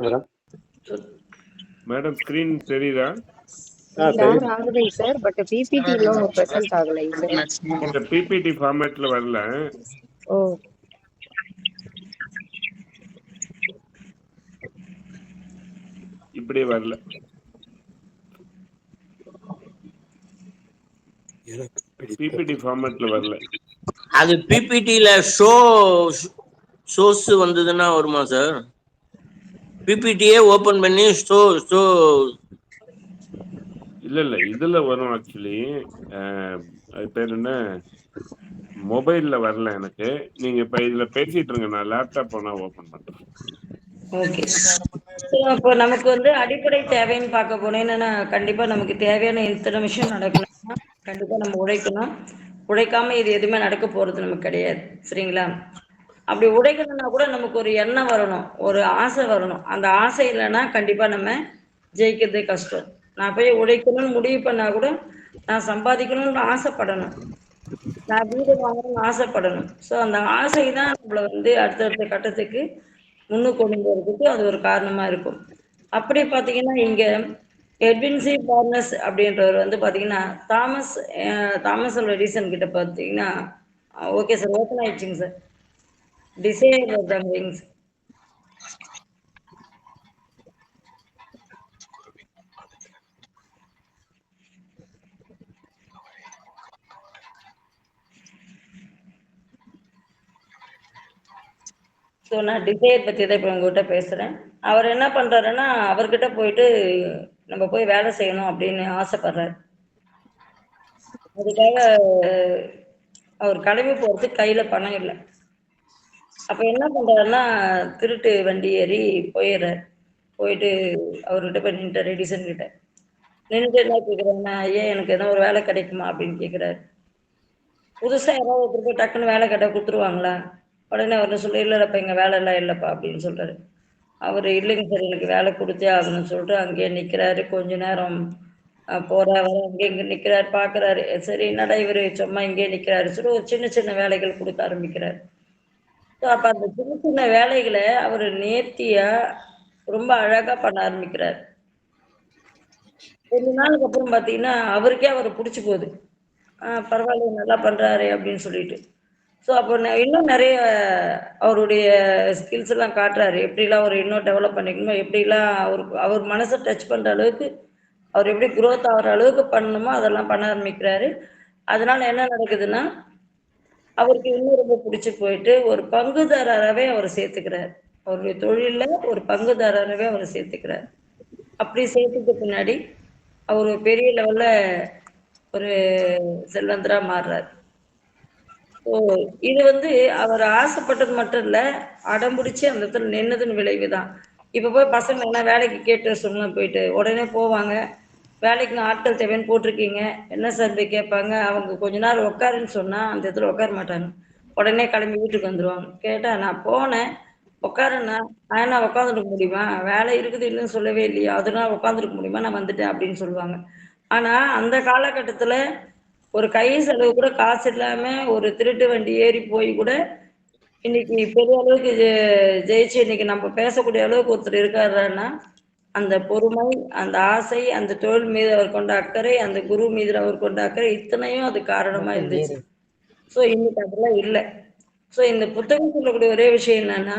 Madam madam screen தெரியுதா ஆ சரி. பட் பிபிடி இன்னும் ப்ரெசென்ட் இந்த பிபிடி ஃபார்மேட்ல வரல. ஓ. இப்படி வரல. பிபிடி ஃபார்மேட்ல வரல. அது பிபிடில ஷோ ஷோஸ் வந்ததுன்னா வருமா சார் பிபிடியே ஓபன் பண்ணி ஷோ ஷோ. இல்ல இல்ல இதுல வரும் ஆக்சுவலி அது பேர் என்ன? மொபைல்ல வரல எனக்கு. நீங்க இப்ப இதுல பேசிட்டு இருங்க நான் லேப்டாப் வேணா ஓபன் பண்றேன். ஓகே இப்போ நமக்கு வந்து அடிப்படை தேவைன்னு பார்க்க போனேன்னா கண்டிப்பா நமக்கு தேவையான இத்தனை விஷயம் நடக்கணும்னா கண்டிப்பா நம்ம உழைக்கணும். உழைக்காம இது எதுவுமே நடக்க போறது நமக்கு கிடையாது. சரிங்களா? அப்படி உடைக்கணும்னா கூட நமக்கு ஒரு எண்ணம் வரணும் ஒரு ஆசை வரணும். அந்த ஆசை இல்லைன்னா கண்டிப்பாக நம்ம ஜெயிக்கிறதே கஷ்டம். நான் போய் உடைக்கணும்னு முடிவு பண்ணா கூட நான் சம்பாதிக்கணும்னு ஆசைப்படணும். நான் வீடு வாங்கணும்னு ஆசைப்படணும். ஸோ அந்த ஆசை தான் நம்மளை வந்து அடுத்தடுத்த கட்டத்துக்கு முன்னுக்கு கொண்டு போகிறதுக்கு அது ஒரு காரணமாக இருக்கும். அப்படி பார்த்தீங்கன்னா இங்கே எட்வின்சி பார்னஸ் அப்படின்றவர் வந்து பார்த்தீங்கன்னா தாமஸ் தாமஸ் அல்வா எடிசன் கிட்ட பார்த்தீங்கன்னா ஓகே சார் ஓப்பன் ஆயிடுச்சுங்க சார் டிசைர் விங்ஸ் ஸோ நான் டிசைர் பற்றி தான் இப்போ உங்ககிட்ட பேசுகிறேன் அவர் என்ன பண்ணுறாருன்னா அவர்கிட்ட போயிட்டு நம்ம போய் வேலை செய்யணும் அப்படின்னு ஆசைப்படுறாரு. அதுக்காக அவர் கிளம்பி போகிறதுக்கு கையில் பணம் இல்லை. அப்போ என்ன பண்ணுறாருன்னா திருட்டு வண்டி ஏறி போயிடுறாரு. போயிட்டு அவர்கிட்ட போய் நின்றுட்டார் எடிசன் கிட்ட. நின்றுட்டு என்ன கேட்குறாருன்னா ஏன் எனக்கு எதனா ஒரு வேலை கிடைக்குமா? அப்படின்னு கேட்குறாரு புதுசாக யாராவது ஒருத்தர் போய் டக்குன்னு வேலை கேட்டால் கொடுத்துருவாங்களா? உடனே அவர் சொல்லி இல்லை இல்லைப்பா இங்கே வேலை எல்லாம் இல்லைப்பா அப்படின்னு சொல்றாரு. அவர் இல்லைங்க சார் எனக்கு வேலை கொடுத்தே ஆகணும்னு சொல்லிட்டு அங்கேயே நிற்கிறாரு கொஞ்ச நேரம் அஹ், வர அங்கே இங்கே நிற்கிறாரு பார்க்குறாரு சரி என்னடா இவர் சும்மா இங்கேயே நிற்கிறாரு சொல்லி ஒரு சின்ன சின்ன வேலைகள் கொடுக்க ஆரம்பிக்கிறார். ஸோ அப்போ அந்த சின்ன சின்ன வேலைகளை அவர் நேர்த்தியாக ரொம்ப அழகாக பண்ண ஆரம்பிக்கிறார். கொஞ்ச நாளுக்கு அப்புறம் பார்த்தீங்கன்னா அவருக்கே அவரை பிடிச்சி போகுது. ஆஹ் பரவாயில்ல நல்லா பண்றாரு அப்படின்னு சொல்லிட்டு. ஸோ அப்போ இன்னும் நிறைய அவருடைய ஸ்கில்ஸ் எல்லாம் காட்டுறாரு. எப்படிலாம் அவர் இன்னும் டெவலப் பண்ணிக்கணுமோ எப்படிலாம் அவர் அவர் மனசை டச் பண்ற அளவுக்கு அவர் எப்படி குரோத் ஆகிற அளவுக்கு பண்ணணுமோ அதெல்லாம் பண்ண ஆரம்பிக்கிறாரு. அதனால என்ன நடக்குதுன்னா அவருக்கு இன்னும் ரொம்ப பிடிச்சி போயிட்டு ஒரு பங்குதாரராகவே அவர் சேர்த்துக்கிறார். அவருடைய தொழிலில் ஒரு பங்குதாரராகவே அவர் சேர்த்துக்கிறார். அப்படி சேர்த்துக்கு பின்னாடி அவர் ஒரு பெரிய லெவல்ல ஒரு செல்வந்தரா மாறுறார். ஸோ இது வந்து அவர் ஆசைப்பட்டது மட்டும் இல்லை அடம்பிடிச்சு அந்த இடத்துல நின்னதுன்னு விளைவு தான் இப்போ போய் பசங்க என்ன வேலைக்கு கேட்டு சொன்ன போயிட்டு உடனே போவாங்க. வேலைக்கு ஆட்கள் தேவைன்னு போட்டிருக்கீங்க. என்ன சார் போய் கேட்பாங்க? அவங்க கொஞ்ச நேரம் உட்காருன்னு சொன்னா அந்த இடத்துல உட்கார மாட்டாங்க. உடனே கிளம்பி வீட்டுக்கு வந்துருவாங்க. கேட்டா நான் போனேன். உட்காருண்ணா. நான் உட்காந்துருக்க முடியுமா? வேலை இருக்குது இல்லைன்னு சொல்லவே இல்லையா? அதனால உட்காந்துருக்க முடியுமா? நான் வந்துட்டேன் அப்படின்னு சொல்லுவாங்க. ஆனா அந்த காலகட்டத்துல ஒரு கை செலவு கூட காசு இல்லாம ஒரு திருட்டு வண்டி ஏறி போய் கூட இன்னைக்கு பெரிய அளவுக்கு ஜெயிச்சு இன்னைக்கு நம்ம பேசக்கூடிய அளவுக்கு ஒருத்தர் இருக்காருன்னா அந்த பொறுமை அந்த ஆசை அந்த தொழில் மீது அவர் கொண்ட அக்கறை அந்த குரு மீது அவர் கொண்ட அக்கறை இத்தனையும் அது காரணமா இருந்துச்சு. ஸோ இன்னைக்கு அதெல்லாம் இல்லை. ஸோ இந்த புத்தகம் சொல்லக்கூடிய ஒரே விஷயம் என்னன்னா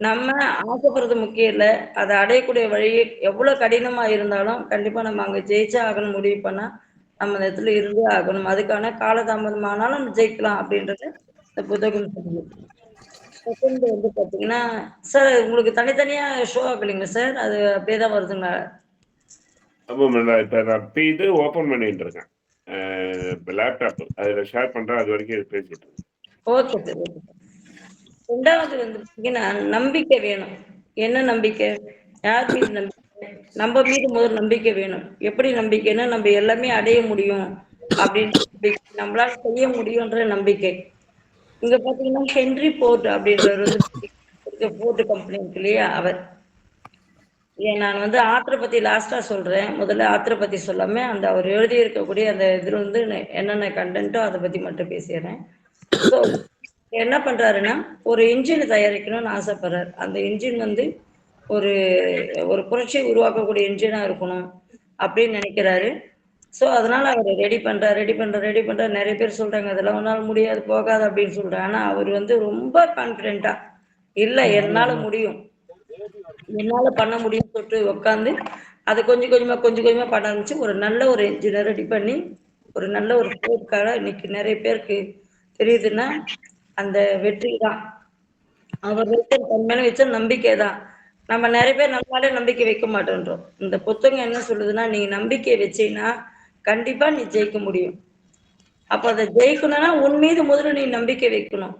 நம்ம ஆசைப்படுறது முக்கியம் இல்லை. அதை அடையக்கூடிய வழி எவ்வளவு கடினமா இருந்தாலும் கண்டிப்பா நம்ம அங்க ஜெயிச்சே ஆகணும் முடிவு பண்ணா நம்ம அந்த இடத்துல இருந்தே ஆகணும். அதுக்கான காலதாமதமானாலும் நம்ம ஜெயிக்கலாம் அப்படின்றத இந்த புத்தகம் சொல்லுது. செகண்ட் வந்து பாத்தீங்கன்னா சார் உங்களுக்கு தனித்தனியா ஷோ ஆகலைங்க சார். அது அப்படியே தான் வருதுங்களா? ஆமா மேடம் இப்ப நான் இப்ப இது ஓபன் பண்ணிட்டு இருக்கேன். லேப்டாப் அதுல ஷேர் பண்றேன். அது வரைக்கும் இது பேசிட்டு இருக்கேன். ஓகே சார் ஓகே ரெண்டாவது வந்து பார்த்தீங்கன்னா நம்பிக்கை வேணும். என்ன நம்பிக்கை? யார் மீது நம்பிக்கை? நம்ம மீது முதல் நம்பிக்கை வேணும். எப்படி நம்பிக்கைன்னா நம்ம எல்லாமே அடைய முடியும். அப்படின்னு. நம்மளால செய்ய முடியும்ன்ற நம்பிக்கை. இங்க பாத்தீங்கன்னா ஹென்ரி போர்ட் அப்படின்றவர் வந்து போர்ட் கம்பெனி இருக்கு இல்லையா? அவர். ஏன் நான் வந்து ஆத்திரை பத்தி லாஸ்டா சொல்றேன். முதல்ல ஆத்திரை பத்தி சொல்லாம அந்த அவர் எழுதி இருக்கக்கூடிய அந்த இதுல வந்து என்னென்ன கண்டென்ட்டோ அதை பத்தி மட்டும் பேசிடுறேன். ஸோ என்ன பண்றாருன்னா ஒரு இன்ஜின் தயாரிக்கணும்னு ஆசைப்படுறாரு. அந்த இன்ஜின் வந்து ஒரு ஒரு புரட்சியை உருவாக்கக்கூடிய இன்ஜினா இருக்கணும் அப்படின்னு நினைக்கிறாரு. ஸோ அதனால அவர் ரெடி பண்றாரு ரெடி பண்ற ரெடி பண்ற நிறைய பேர் சொல்றாங்க அதெல்லாம் உன்னால முடியாது போகாது அப்படின்னு சொல்றாங்க ஆனா அவர் வந்து ரொம்ப கான்பிடென்ட்டா இல்ல என்னால முடியும். என்னால பண்ண முடியும்னு சொல்லிட்டு உட்காந்து அதை கொஞ்சம் கொஞ்சமா கொஞ்சம் கொஞ்சமா பண்ண ஆரம்பிச்சு ஒரு நல்ல ஒரு என்ஜினியர் ரெடி பண்ணி ஒரு நல்ல ஒரு போர்க்காக இன்னைக்கு நிறைய பேருக்கு தெரியுதுன்னா அந்த வெற்றி தான். அவர் வைத்த தன் மேல வச்ச நம்பிக்கை தான். நம்ம நிறைய பேர் நம்மளாலே நம்பிக்கை வைக்க மாட்டேன்றோம். இந்த புத்தகம் என்ன சொல்லுதுன்னா நீங்க நம்பிக்கை வச்சீங்கன்னா கண்டிப்பா நீ ஜெயிக்க முடியும். அப்ப அதை ஜெயிக்கணும்னா உன் மீது முதல்ல நீ நம்பிக்கை வைக்கணும்.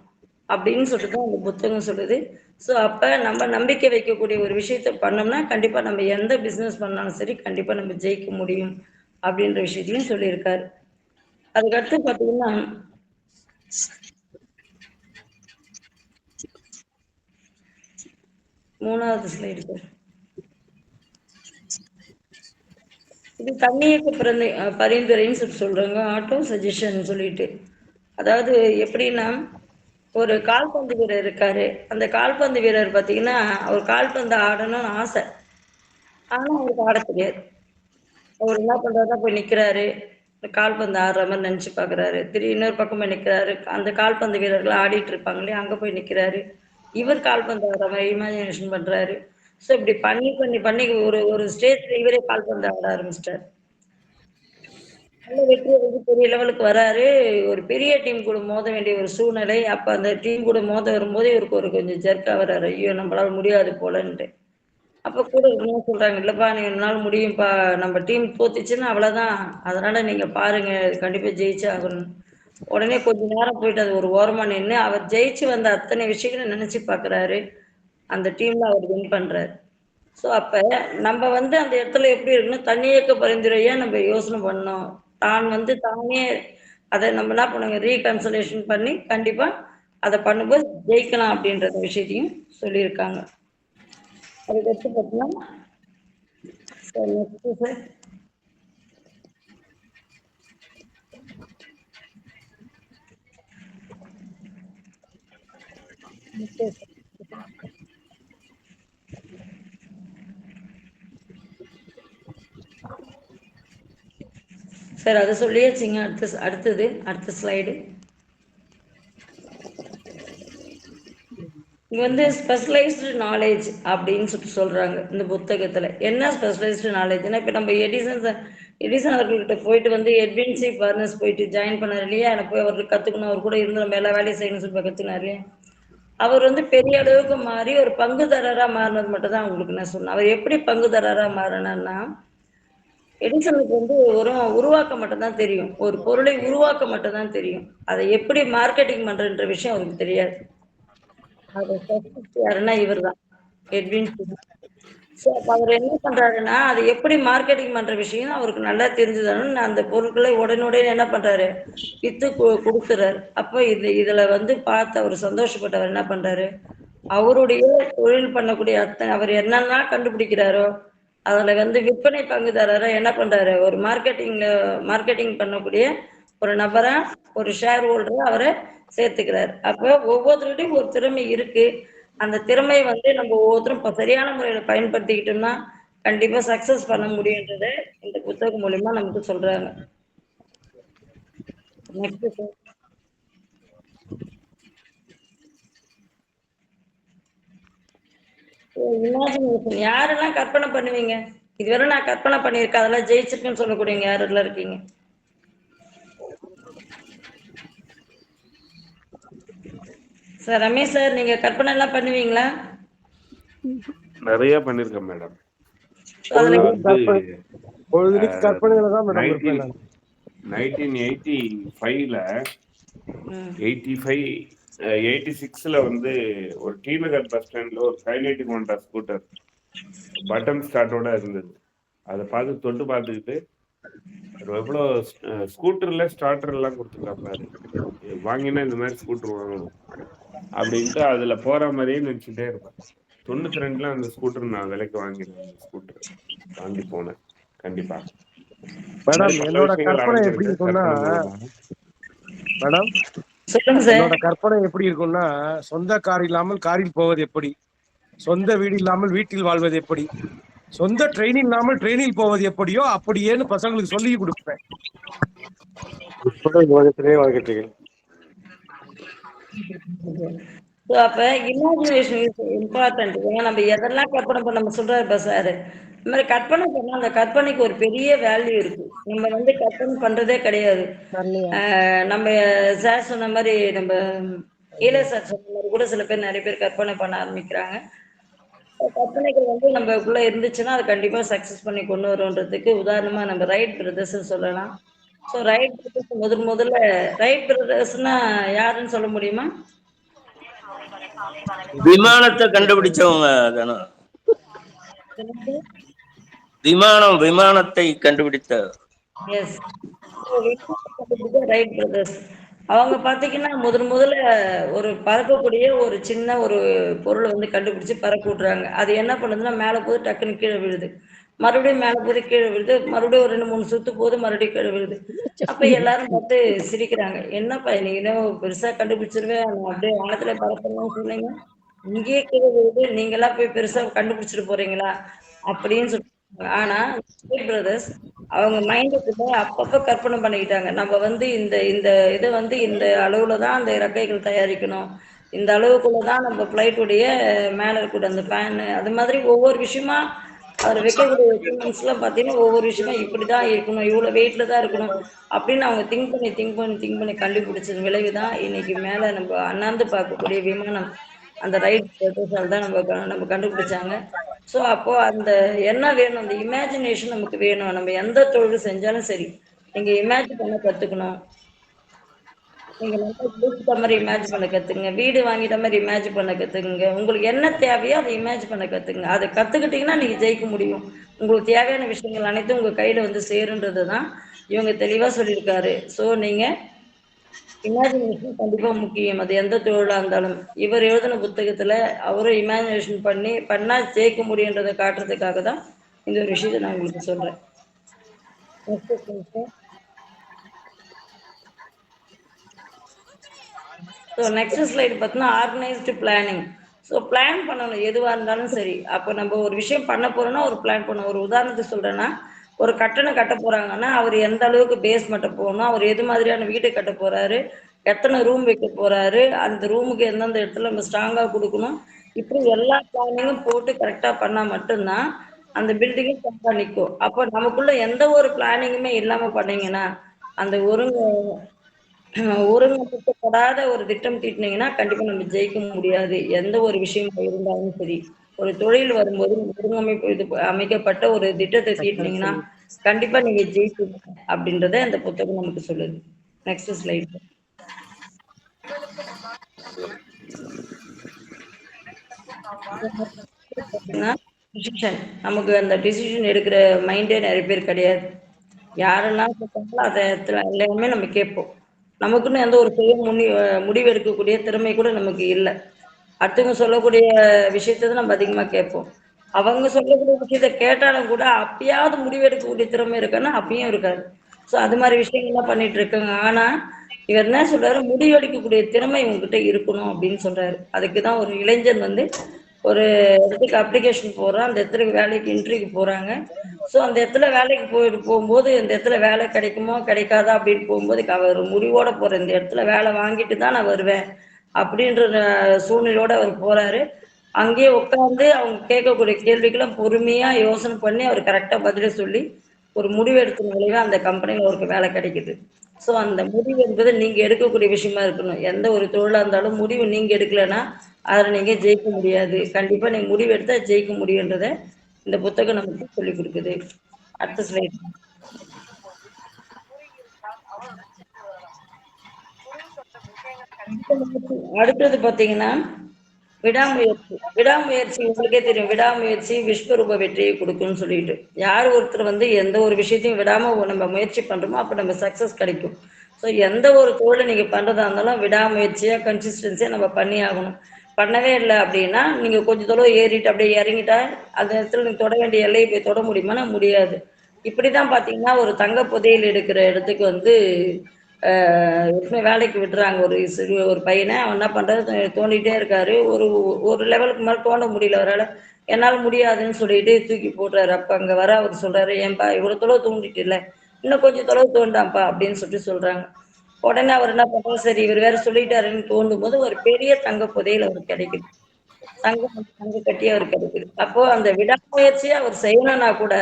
அப்படின்னு சொல்லிட்டு தான் அந்த புத்தகம் சொல்லுது. ஸோ அப்ப நம்ம நம்பிக்கை வைக்கக்கூடிய ஒரு விஷயத்த பண்ணோம்னா கண்டிப்பா நம்ம எந்த பிசினஸ் பண்ணாலும் சரி கண்டிப்பா நம்ம ஜெயிக்க முடியும் அப்படின்ற விஷயத்தையும் சொல்லியிருக்காரு. அதுக்கடுத்து பார்த்தீங்கன்னா மூணாவது ஸ்லைடு சார் இது தண்ணியக்கு பிறந்த பரிந்துரைன்னு சொல்லி சொல்றாங்க. ஆட்டோ சஜஷன் சொல்லிட்டு. அதாவது எப்படின்னா ஒரு கால்பந்து வீரர் இருக்காரு. அந்த கால்பந்து வீரர் பார்த்தீங்கன்னா அவர் கால்பந்து ஆடணும்னு ஆசை. ஆனால் அவருக்கு ஆட தெரியாது. அவர் என்ன பண்றாருன்னா போய் நிற்கிறாரு கால்பந்து ஆடுற மாதிரி நினைச்சு பாக்குறாரு. திடீர் இன்னொரு பக்கமாக நிற்கிறாரு அந்த கால்பந்து வீரர்கள் ஆடிட்டு இருப்பாங்களே இல்லையா? போய் நிற்கிறாரு இவர் கால்பந்து ஆடுற மாதிரி இமேஜினேஷன் பண்றாரு. ஸோ இப்படி பண்ணி பண்ணி பண்ணி ஒரு ஒரு ஸ்டேஜ்ல இவரே பண்ண ஆட ஆரம்பிச்சிட்டார். நல்ல வெற்றி வந்து பெரிய லெவலுக்கு வராரு. ஒரு பெரிய டீம் கூட மோத வேண்டிய ஒரு சூழ்நிலை. அப்ப அந்த டீம் கூட மோத வரும்போது இவருக்கு ஒரு கொஞ்சம் ஜர்க்கா வராரு ஐயோ நம்மளால முடியாது போலன்ட்டு. அப்ப கூட என்ன சொல்றாங்க? இல்லப்பா நீ என்னால முடியும்ப்பா. நம்ம டீம் தோத்துச்சுன்னா அவ்வளவுதான். அதனால நீங்க பாருங்க கண்டிப்பா ஜெயிச்சு ஆகணும். உடனே கொஞ்ச நேரம் போயிட்டு அது ஒரு ஓரமா நின்று அவர் ஜெயிச்சு வந்த அத்தனை விஷயங்களும் நினைச்சு பாக்குறாரு. அந்த டீம்ல அவர் வின் பண்றாரு. ஸோ அப்ப நம்ம வந்து அந்த இடத்துல எப்படி இருக்கணும்? தன்னியக்க பரிந்துரையா நம்ம யோசனை பண்ணோம் தான் வந்து தானே அதை நம்ம என்ன பண்ணுங்க? ரீகன்சலேஷன் பண்ணி கண்டிப்பா அதை பண்ணும்போது ஜெயிக்கலாம் அப்படின்ற விஷயத்தையும் சொல்லியிருக்காங்க. அதுக்கடுத்து பார்த்தீங்கன்னா சார் நெக்ஸ்ட் சார் சார் அதை சொல்லியாச்சுங்க. அடுத்த அடுத்தது அடுத்த ஸ்லைடு இங்க வந்து ஸ்பெஷலைஸ்டு நாலேஜ் அப்படின்னு சொல்லிட்டு சொல்றாங்க இந்த புத்தகத்துல. என்ன ஸ்பெஷலைஸ்டு நாலேஜ்னா இப்ப நம்ம எடிசன் சார் எடிசன் அவர்கள்கிட்ட போயிட்டு வந்து எட்வின்சி பர்னஸ் போயிட்டு ஜாயின் பண்ணார் இல்லையா? எனக்கு போய் அவருக்கு கத்துக்கணும். அவர் கூட இருந்து நம்ம எல்லா வேலையும் செய்யணும் சொல்லி கத்துனாரு இல்லையா? அவர் வந்து பெரிய அளவுக்கு மாறி ஒரு பங்குதாரராக மாறினது மட்டும் தான் அவங்களுக்கு நான் சொன்னேன். அவர் எப்படி பங்குதாரராக மாறினார்னா எடிசனுக்கு வந்து ஒரு உருவாக்க மட்டும்தான் தெரியும். ஒரு பொருளை உருவாக்க மட்டும்தான் தெரியும். அதை எப்படி மார்க்கெட்டிங் பண்றன்ற விஷயம் அவருக்கு தெரியாது. யாருன்னா இவர் தான் எட்வின் சோ அவர் என்ன பண்றாருன்னா அதை எப்படி மார்க்கெட்டிங் பண்ற விஷயம் அவருக்கு நல்லா தெரிஞ்சதுன்னு அந்த பொருட்களை உடனுடனே என்ன பண்றாரு? வித்து கொடுத்துறாரு. அப்போ இது இதுல வந்து பார்த்து அவர் சந்தோஷப்பட்டவர் என்ன பண்றாரு? அவருடைய தொழில் பண்ணக்கூடிய அத்தனை அவர் என்னெல்லாம் கண்டுபிடிக்கிறாரோ அதுல வந்து விற்பனை பங்குதாரரா என்ன பண்றாரு? ஒரு மார்க்கெட்டிங்ல மார்க்கெட்டிங் பண்ணக்கூடிய ஒரு நபரா ஒரு ஷேர் ஹோல்டரா அவரை சேர்த்துக்கிறாரு. அப்ப ஒவ்வொருத்தருடையும் ஒரு திறமை இருக்கு. அந்த திறமையை வந்து நம்ம ஒவ்வொருத்தரும் சரியான முறையில பயன்படுத்திக்கிட்டோம்னா கண்டிப்பா சக்சஸ் பண்ண முடியுன்றதை இந்த புத்தகம் மூலியமா நமக்கு சொல்றாங்க. நெக்ஸ்ட் இமேஜினேஷன் யாரெல்லாம் கற்பனை பண்ணுவீங்க? இதுவரை நான் கற்பனை பண்ணியிருக்கேன். அதெல்லாம் ஜெயிச்சிருக்குன்னு சொல்லக்கூடியவங்க யாரெல்லாம் இருக்கீங்க? சார் ரமேஷ் சார் நீங்க கற்பனை எல்லாம் பண்ணுவீங்களா? நிறைய பண்ணிருக்கேன் மேடம். நைன்டீன் எயிட்டி ஃபைவ்ல எயிட்டி ஃபைவ் எயிட்டி சிக்ஸ்ல வந்து ஒரு டி நகர் பஸ் ஸ்டாண்ட்ல ஒரு கைனேட்டிக் ஹோண்டா ஸ்கூட்டர் பட்டன் ஸ்டார்ட்டோட இருந்தது. அதை பார்த்து தொட்டு பார்த்துக்கிட்டு எவ்வளோ ஸ்கூட்டர்ல ஸ்டார்டர் எல்லாம் கொடுத்துருக்காரு வாங்கினா இந்த மாதிரி ஸ்கூட்டர் வாங்கணும். அப்படின்ட்டு அதுல போற மாதிரியே நினைச்சுட்டே இருப்பேன். தொண்ணூத்தி ரெண்டுல அந்த ஸ்கூட்டர் நான் விலைக்கு வாங்கினேன் அந்த ஸ்கூட்டர் வாங்கி போனேன் கண்டிப்பா. மேடம் என்னோட கற்பனை எப்படி மூலமா. மேடம் என்னோட கற்பனை எப்படி இருக்கும்னா சொந்த கார் இல்லாமல் காரில் போவது எப்படி? சொந்த வீடு இல்லாமல் வீட்டில் வாழ்வது எப்படி? சொந்த ட்ரெயின் இல்லாமல் ட்ரெயினில் போவது எப்படியோ அப்படியேன்னு பசங்களுக்கு சொல்லி கொடுப்பேன். உலகத்திலே வாழ்கிறீர்கள். ஸோ அப்ப இமேஜினேஷன் இஸ் இம்பார்ட்டன்ட் ஏன்னா நம்ம எதெல்லாம் கற்பனை பண்ண நம்ம சொல்றாரு இப்ப சார். இந்த மாதிரி கற்பனை பண்ணா அந்த கற்பனைக்கு ஒரு பெரிய வேல்யூ இருக்கு. நம்ம வந்து கற்பனை பண்றதே கிடையாது. நம்ம சார் சொன்ன மாதிரி நம்ம ஈழ சார் சொன்ன மாதிரி கூட சில பேர் நிறைய பேர் கற்பனை பண்ண ஆரம்பிக்கிறாங்க. கற்பனைகள் வந்து நம்மக்குள்ள இருந்துச்சுன்னா அது கண்டிப்பா சக்சஸ் பண்ணி கொண்டு வரும்ன்றதுக்கு உதாரணமா நம்ம ரைட் பிரதர்ஸ் சொல்லலாம். ஸோ ரைட் பிரதர்ஸ் முதல் முதல்ல ரைட் பிரதர்ஸ்னா யாருன்னு சொல்ல முடியுமா? விமானத்தை கண்டுபிடிச்சவங்க தானே விமானம் விமானத்தை கண்டுபிடித்த அவங்க பாத்தீங்கன்னா முதல் முதல்ல ஒரு பறக்கக்கூடிய ஒரு சின்ன ஒரு பொருளை வந்து கண்டுபிடிச்சு பறக்க விட்றாங்க அது என்ன பண்ணுதுன்னா மேல போது டக்குன்னு கீழே விழுது. மறுபடியும் மேல போது கீழே விழுது. மறுபடியும் ஒரு ரெண்டு மூணு சுத்து போது மறுபடியும் கீழே விழுது. அப்ப எல்லாரும் பார்த்து சிரிக்கிறாங்க. என்னப்பா நீ இன்னும் பெருசா கண்டுபிடிச்சிருவேன் அப்படியே வானத்துல பறக்கணும்னு சொன்னீங்க. இங்கேயே கீழே விழுது. நீங்களா போய் பெருசா கண்டுபிடிச்சிட்டு போறீங்களா? அப்படின்னு சொல்லி ஆனா பிரதர்ஸ் அவங்க மைண்டுக்குள்ள அப்பப்ப கற்பனை பண்ணிக்கிட்டாங்க. நம்ம வந்து இந்த இந்த இதை வந்து இந்த அளவுல தான் அந்த இறக்கைகள் தயாரிக்கணும். இந்த அளவுக்குள்ள தான் நம்ம ஃப்ளைட்டுடைய மேல இருக்கக்கூடிய அந்த ஃபேனு அது மாதிரி ஒவ்வொரு விஷயமா அவர் வைக்கக்கூடிய எக்யூப்மெண்ட்ஸ் பார்த்தீங்கன்னா ஒவ்வொரு விஷயமா இப்படிதான் இருக்கணும் இவ்வளவு வெயிட்ல தான் இருக்கணும் அப்படின்னு அவங்க திங்க் பண்ணி திங்க் பண்ணி திங்க் பண்ணி கண்டுபிடிச்சது விளைவு தான் இன்னைக்கு மேல நம்ம அண்ணாந்து பார்க்கக்கூடிய விமானம் அந்த ரைட் தான் நம்ம நம்ம கண்டுபிடிச்சாங்க. ஸோ அப்போ அந்த என்ன வேணும் அந்த இமேஜினேஷன் நமக்கு வேணும். நம்ம எந்த தொழில் செஞ்சாலும் சரி நீங்க இமேஜின் பண்ண கத்துக்கணும். நீங்கள் நல்லா யோசித்த மாதிரி இமேஜ் பண்ண கத்துங்க வீடு வாங்கிட்ட மாதிரி இமேஜ் பண்ண கத்துக்குங்க. உங்களுக்கு என்ன தேவையோ அதை இமேஜ் பண்ண கத்துங்க அதை கத்துக்கிட்டீங்கன்னா நீங்க ஜெயிக்க முடியும். உங்களுக்கு தேவையான விஷயங்கள் அனைத்தும் உங்க கையில வந்து சேருன்றது தான் இவங்க தெளிவா சொல்லியிருக்காரு. ஸோ நீங்க இமேஜினேஷன் கண்டிப்பா முக்கியம். அது எந்த தொழிலா இருந்தாலும். இவர் எழுதின புத்தகத்துல அவரும் இமேஜினேஷன் பண்ணி பண்ணா ஜெயிக்க முடியுன்றதை காட்டுறதுக்காக தான் இந்த ஒரு விஷயத்தை நான் உங்களுக்கு சொல்றேன். ஸோ நெக்ஸ்ட் ஸ்லைடு பார்த்தீங்கன்னா ஆர்கனைஸ்டு பிளானிங் ஸோ பிளான் பண்ணணும் எதுவாக இருந்தாலும் சரி. அப்போ நம்ம ஒரு விஷயம் பண்ண போகிறோன்னா ஒரு பிளான் பண்ணணும். ஒரு உதாரணத்துக்கு சொல்கிறேன்னா ஒரு கட்டணம் கட்ட போறாங்கன்னா அவர் எந்த அளவுக்கு பேஸ்மெண்ட்டை போகணும் அவர் எது மாதிரியான வீடு கட்ட போகிறாரு எத்தனை ரூம் வைக்க போகிறாரு அந்த ரூமுக்கு எந்தெந்த இடத்துல நம்ம ஸ்ட்ராங்காக கொடுக்கணும். இப்படி எல்லா பிளானிங்கும் போட்டு கரெக்டாக பண்ணால் மட்டும்தான் அந்த பில்டிங்கும் ஸ்ட்ராங்காக நிற்கும் அப்போ நமக்குள்ளே எந்த ஒரு பிளானிங்குமே இல்லாமல் பண்ணீங்கன்னா அந்த ஒருங்க ஒருங்கிணைக்கப்படாத ஒரு திட்டம் தீட்டினீங்கன்னா கண்டிப்பா நம்ம ஜெயிக்க முடியாது. எந்த ஒரு விஷயமா இருந்தாலும் சரி. ஒரு தொழில் வரும்போது ஒருங்கமைப்பு இது அமைக்கப்பட்ட ஒரு திட்டத்தை தீட்டினீங்கன்னா கண்டிப்பா நீங்க ஜெயிப்பீங்க அப்படின்றத அந்த புத்தகம் நமக்கு சொல்லுது. நெக்ஸ்ட் ஸ்லைட் டிசிஷன் நமக்கு அந்த டிசிஷன் எடுக்கிற மைண்டே நிறைய பேர் கிடையாது. யாரெல்லாம் சொல்றாங்களோ அதை எல்லாமே நம்ம கேட்போம். நமக்குன்னு எந்த ஒரு சுய முனி முடிவு எடுக்கக்கூடிய திறமை கூட நமக்கு இல்லை. அடுத்தவங்க சொல்லக்கூடிய விஷயத்தை தான் நம்ம அதிகமாக கேட்போம். அவங்க சொல்லக்கூடிய விஷயத்த கேட்டாலும் கூட அப்பயாவது முடிவு எடுக்கக்கூடிய திறமை இருக்கான்னா அப்பயும் இருக்காது. ஸோ அது மாதிரி விஷயங்கள்லாம் பண்ணிட்டு இருக்காங்க. ஆனால் இவர் என்ன சொல்றாரு? முடிவெடுக்கக்கூடிய திறமை உங்ககிட்ட இருக்கணும் அப்படின்னு சொல்றாரு. அதுக்கு தான் ஒரு இளைஞன் வந்து ஒரு இடத்துக்கு அப்ளிகேஷன் போடுறான். அந்த இடத்துக்கு வேலைக்கு இன்டர்வியூக்கு போறாங்க. ஸோ அந்த இடத்துல வேலைக்கு போயிட்டு போகும்போது இந்த இடத்துல வேலை கிடைக்குமோ கிடைக்காதா அப்படின்னு போகும்போது அவர் முடிவோட போகிற இந்த இடத்துல வேலை வாங்கிட்டு தான் நான் வருவேன் அப்படின்ற சூழ்நிலையோட அவர் போறாரு. அங்கேயே உட்காந்து அவங்க கேட்கக்கூடிய கேள்விக்கெல்லாம் பொறுமையா யோசனை பண்ணி அவர் கரெக்டா பதில சொல்லி ஒரு முடிவு எடுத்த விளைவா அந்த கம்பெனியில் அவருக்கு வேலை கிடைக்குது. ஸோ அந்த முடிவு என்பது நீங்கள் எடுக்கக்கூடிய விஷயமா இருக்கணும். எந்த ஒரு தொழிலாக இருந்தாலும் முடிவு நீங்கள் எடுக்கலைன்னா அதில் நீங்கள் ஜெயிக்க முடியாது. கண்டிப்பாக நீங்கள் முடிவு எடுத்தால் ஜெயிக்க முடியுன்றதை இந்த புத்தகம் நமக்கு சொல்லிக் கொடுக்குது? அடுத்த ஸ்லைட் அடுத்தது பாத்தீங்கன்னா விடாமுயற்சி. விடாமுயற்சி உங்களுக்கே தெரியும். விடாமுயற்சி விஸ்வரூப வெற்றியை கொடுக்கும்னு சொல்லிட்டு. யார் ஒருத்தர் வந்து எந்த ஒரு விஷயத்தையும் விடாம நம்ம முயற்சி பண்றோமோ அப்ப நம்ம சக்சஸ் கிடைக்கும். ஸோ எந்த ஒரு தொழிலை நீங்க பண்றதா இருந்தாலும் விடாமுயற்சியா கன்சிஸ்டன்சியா நம்ம பண்ணி ஆகணும் பண்ணவே இல்லை அப்படின்னா நீங்கள் கொஞ்ச தூரம் ஏறிட்டு அப்படியே இறங்கிட்டா அந்த இடத்துல நீங்கள் தொட வேண்டிய எல்லையை போய் தொட முடியுமானா முடியாது. இப்படி தான் பார்த்தீங்கன்னா ஒரு தங்க புதையல் எடுக்கிற இடத்துக்கு வந்து எப்பவுமே வேலைக்கு விடுறாங்க ஒரு சிறு ஒரு பையனை அவன் என்ன பண்ணுறது தோண்டிகிட்டே இருக்காரு. ஒரு ஒரு லெவலுக்கு மேலே தோண்ட முடியல அவரால். என்னால் முடியாதுன்னு சொல்லிட்டு தூக்கி போடுறாரு அப்போ அங்கே வர அவர் சொல்கிறாரு ஏன்பா இவ்வளோ தொலைவு தோண்டிட்டு இல்லை இன்னும் கொஞ்சம் தொலைவு தோண்டாம்ப்பா அப்படின்னு சொல்லிட்டு சொல்கிறாங்க உடனே அவர் என்ன பண்றாரு? சரி இவர் வேற சொல்லிட்டாருன்னு தோண்டும் போது ஒரு பெரிய தங்க புதையல் அவருக்கு கிடைக்குது. தங்கம் தங்க கட்டி அவர் கிடைக்குது. அப்போ அந்த விடாமுயற்சியை அவர் செய்யணும்னா கூட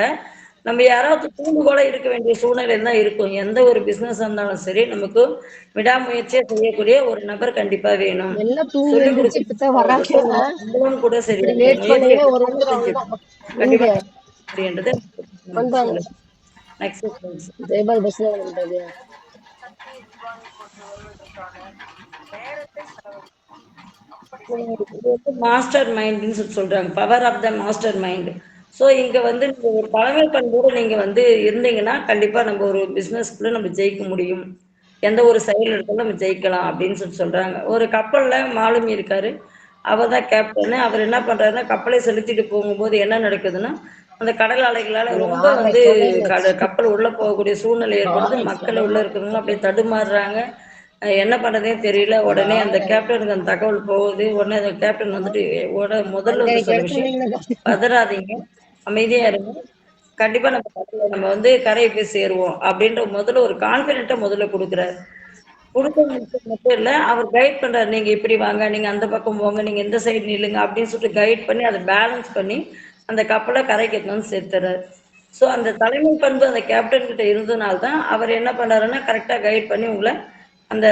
நம்ம யாராவது தூண்டுகோல இருக்க வேண்டிய சூழ்நிலை தான் இருக்கும். எந்த ஒரு பிசினஸ் இருந்தாலும் சரி நமக்கு விடாமுயற்சியை செய்யக்கூடிய ஒரு நபர் கண்டிப்பா வேணும். கூட சரி. கண்டிப்பா அப்படின்றது நெக்ஸ்ட் மாஸ்டர் மைண்ட்னு சொல்லி சொல்றாங்க. Power of the master mind so இங்க வந்து நீங்க ஒரு பழமை பண்போடு நீங்க வந்து இருந்தீங்கன்னா கண்டிப்பா நம்ம ஒரு பிசினஸ்க்குள்ள நம்ம ஜெயிக்க முடியும். எந்த ஒரு செயல் எடுத்தாலும் நம்ம ஜெயிக்கலாம் அப்படின்னு சொல்லி சொல்றாங்க. ஒரு கப்பல்ல மாலுமி இருக்காரு. அவர் தான் கேப்டன் அவர் என்ன பண்றாருன்னா கப்பலை செலுத்திட்டு போகும்போது என்ன நடக்குதுன்னா அந்த கடல் அலைகளால ரொம்ப வந்து கட- கப்பல் உள்ள போகக்கூடிய சூழ்நிலை ஏற்படுது. மக்கள் உள்ள இருக்கிறவங்க அப்படியே தடுமாறுறாங்க. என்ன பண்றதே தெரியல. உடனே அந்த கேப்டனுக்கு அந்த தகவல் போகுது. உடனே அந்த கேப்டன் வந்துட்டு உட முதல்ல வந்து சொல்ல விஷயம் பதறாதீங்க. அமைதியா இருங்க. கண்டிப்பா நம்ம கடல்ல நம்ம வந்து கரையை போய் சேருவோம் அப்படின்ற முதல்ல ஒரு கான்பிடென்ட்டை முதல்ல கொடுக்குறாரு. கொடுக்க மட்டும் இல்லை இல்ல அவர் கைட் பண்றாரு. நீங்க இப்படி வாங்க நீங்க அந்த பக்கம் போங்க நீங்க இந்த சைடு நில்லுங்க அப்படின்னு சொல்லிட்டு கைட் பண்ணி அதை பேலன்ஸ் பண்ணி அந்த கப்பலை கரைக்கு எடுத்துட்டு வந்து சேர்த்துறாரு. ஸோ அந்த தலைமை பண்பு அந்த கேப்டன் கிட்ட இருந்ததுனால தான் அவர் என்ன பண்ணாருன்னா கரெக்டா கைட் பண்ணி உங்களை அந்த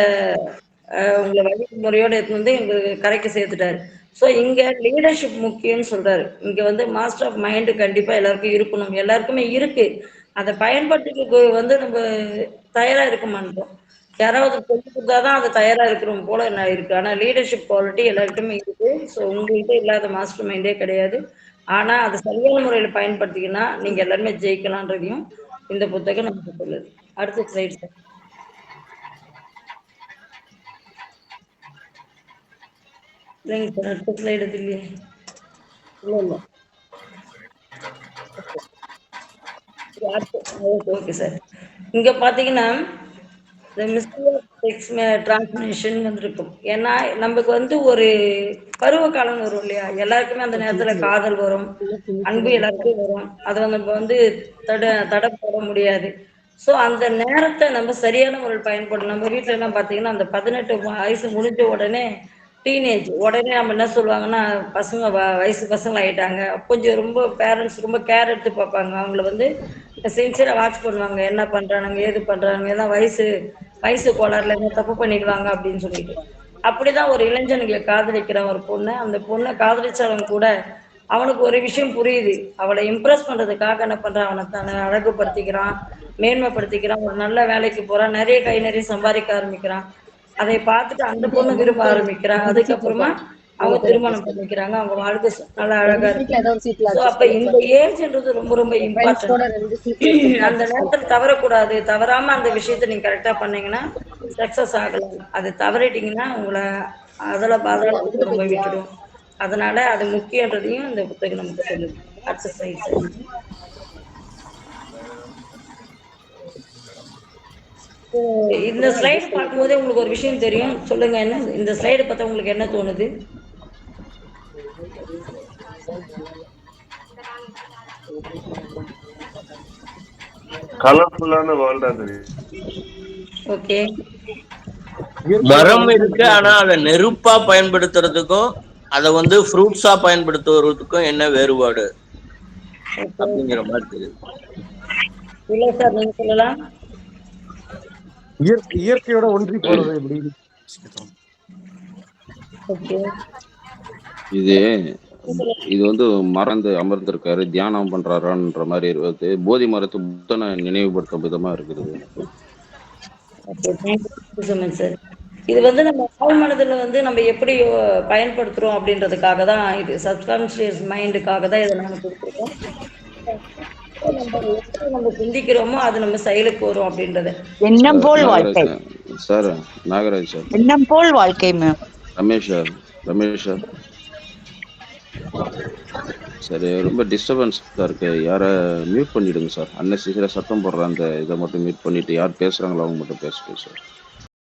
உங்களை வழிமுறையோட எடுத்து வந்து எங்களுக்கு கரைக்கு சேர்த்துட்டாரு. ஸோ இங்க லீடர்ஷிப் முக்கியம்னு சொல்றாரு. இங்க வந்து மாஸ்டர் ஆஃப் மைண்டு கண்டிப்பா எல்லாருக்கும் இருக்கணும். எல்லாருக்குமே இருக்கு. அதை பயன்படுத்திக்க வந்து நம்ம தயாரா இருக்க மாட்டோம். யாராவது சொல்லி கொடுத்தாதான் அது தயாரா இருக்கிறோம் போல நான் இருக்கு. ஆனா லீடர்ஷிப் குவாலிட்டி எல்லாருக்குமே இருக்கு. ஸோ உங்கள்கிட்ட இல்லாத மாஸ்டர் மைண்டே கிடையாது. ஆனா அதை சரியான முறையில பயன்படுத்திக்கினா நீங்க எல்லாருமே ஜெயிக்கலான்றதையும் இந்த புத்தகம் நமக்கு சொல்லுது. அடுத்த ஸ்லைட் சார் இல்லைங்க சார் அடுத்த ஸ்லைடு இது இல்லையே. இல்லை இல்லை ஓகே சார் இங்க பாத்தீங்கன்னா இந்த மிஸ்டேக்ஸ் டிரான்ஸ்மிஷன் வந்திருக்கும். ஏன்னா நமக்கு வந்து ஒரு பருவ காலம் வரும் இல்லையா? எல்லாருக்குமே அந்த நேரத்துல காதல் வரும். அன்பு எல்லாருக்கும் வரும். அதை நம்ம வந்து தட தடை போட முடியாது. ஸோ அந்த நேரத்தை நம்ம சரியான முறையில் பயன்படணும். நம்ம வீட்டில எல்லாம் பார்த்தீங்கன்னா அந்த பதினெட்டு வயசு முடிஞ்ச உடனே டீனேஜ் உடனே நம்ம என்ன சொல்லுவாங்கன்னா பசங்க வ- வயசு பசங்க ஆயிட்டாங்க கொஞ்சம் ரொம்ப பேரண்ட்ஸ் ரொம்ப கேர் எடுத்து பார்ப்பாங்க. அவங்கள வந்து சின்சியராக வாட்ச் பண்ணுவாங்க. என்ன பண்றானுங்க ஏது பண்றாங்க எல்லாம் வயசு வயசு கோளாறுல என்ன தப்பு பண்ணிடுவாங்க அப்படின்னு சொல்லிட்டு. அப்படிதான் ஒரு இளைஞனுங்களை காதலிக்கிற ஒரு பொண்ணு. அந்த பொண்ணை காதலிச்சவன் கூட அவனுக்கு ஒரு விஷயம் புரியுது. அவளை இம்ப்ரெஸ் பண்றதுக்காக என்ன பண்றான்? அவனை தன்னை அழகுபடுத்திக்கிறான் மேன்மைப்படுத்திக்கிறான் ஒரு நல்ல வேலைக்கு போறான். நிறைய கை நிறைய சம்பாதிக்க ஆரம்பிக்கிறான். அதை பார்த்துட்டு அந்த பொண்ணு விரும்ப ஆரம்பிக்கிறா அதுக்கப்புறமா அவங்க திருமணம் பண்ணிக்கிறாங்க. அவங்க வாழ்க்கை நல்லா அழகா இருக்கு. அப்ப இந்த ஏஜ்ன்றது ரொம்ப ரொம்ப இம்பார்ட்டன்ட் சீட் அந்த நேரத்துல தவறக்கூடாது. தவறாம அந்த விஷயத்தை நீங்க கரெக்டா பண்ணீங்கன்னா சக்சஸ் ஆகலாம். அது தவறிட்டீங்கன்னா உங்களை அதுல பாதல ரொம்ப விட்டுடும். அதனால அது முக்கியன்றதையும் இந்த புத்தகம் நமக்கு சொல்லுது. அடுத்த இந்த ஸ்லைடு பார்க்கும்போதே உங்களுக்கு ஒரு விஷயம் தெரியும். சொல்லுங்க என்ன இந்த ஸ்லைடு பார்த்தா உங்களுக்கு என்ன தோணுது? கலர்ஃபுல்லான வேர்ல்டா தெரியும் ஓகே. மரம் இருக்கு ஆனா அதை நெருப்பா பயன்படுத்துறதுக்கும் அதை வந்து ஃப்ரூட்ஸா பயன்படுத்துவதற்கும் என்ன வேறுபாடு? அப்படிங்கிற மாதிரி தெரியுது. இல்ல சார் நீங்க சொல்லலாம். இயற்கை இயற்கையோட ஒன்றி போறது இது இது வந்து மறந்து அமர்ந்திருக்காரு தியானம் பண்றாரான்ற மாதிரி இருக்குது போதி மரத்து புத்தனை நினைவுபடுத்தும் விதமா இருக்குது. இது வந்து நம்ம ஆழ் மனதில் வந்து நம்ம எப்படி பயன்படுத்துறோம் அப்படின்றதுக்காக தான் இது. சப்கான்ஷியஸ் மைண்டுக்காக தான் இதை நம்ம கொடுத்துருக்கோம். நம்ம சிந்திக்கிறோமோ அது நம்ம செயலுக்கு வரும் அப்படின்றது. எண்ணம் போல் வாழ்க்கை. சார். நாகராஜ் சார். எண்ணம் போல் வாழ்க்கை ma'am Ramesh sir Ramesh sir. சரி ரொம்ப டிஸ்டர்பன்ஸாக இருக்கு. யாரை மியூட் பண்ணிடுங்க சார். அன்னெசரியாக சத்தம் போடுற அந்த இதை மட்டும் மியூட் பண்ணிட்டு யார் பேசுகிறாங்களோ அவங்க மட்டும் பேசட்டும் சார்.